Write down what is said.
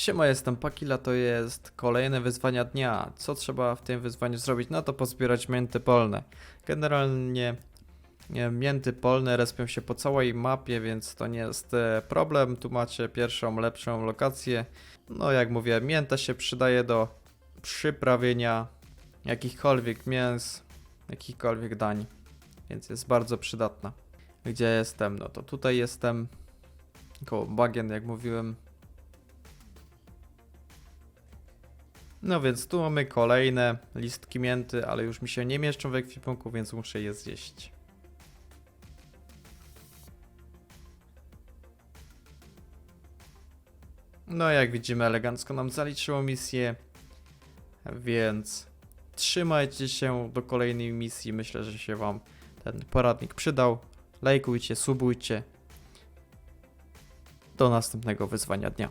Siema, jestem Pakila, to jest kolejne wyzwania dnia. Co trzeba w tym wyzwaniu zrobić? No to pozbierać mięty polne. Generalnie nie, mięty polne respią się po całej mapie, więc to nie jest e, problem. Tu macie pierwszą, lepszą lokację. No jak mówię, mięta się przydaje do przyprawienia jakichkolwiek mięs, jakichkolwiek dań, więc jest bardzo przydatna. Gdzie jestem? No to tutaj jestem koło bagien, jak mówiłem. No więc tu mamy kolejne listki mięty, ale już mi się nie mieszczą w ekwipunku, więc muszę je zjeść. No jak widzimy elegancko nam zaliczyło misję, więc trzymajcie się do kolejnej misji. Myślę, że się wam ten poradnik przydał. Lajkujcie, subujcie. Do następnego wyzwania dnia.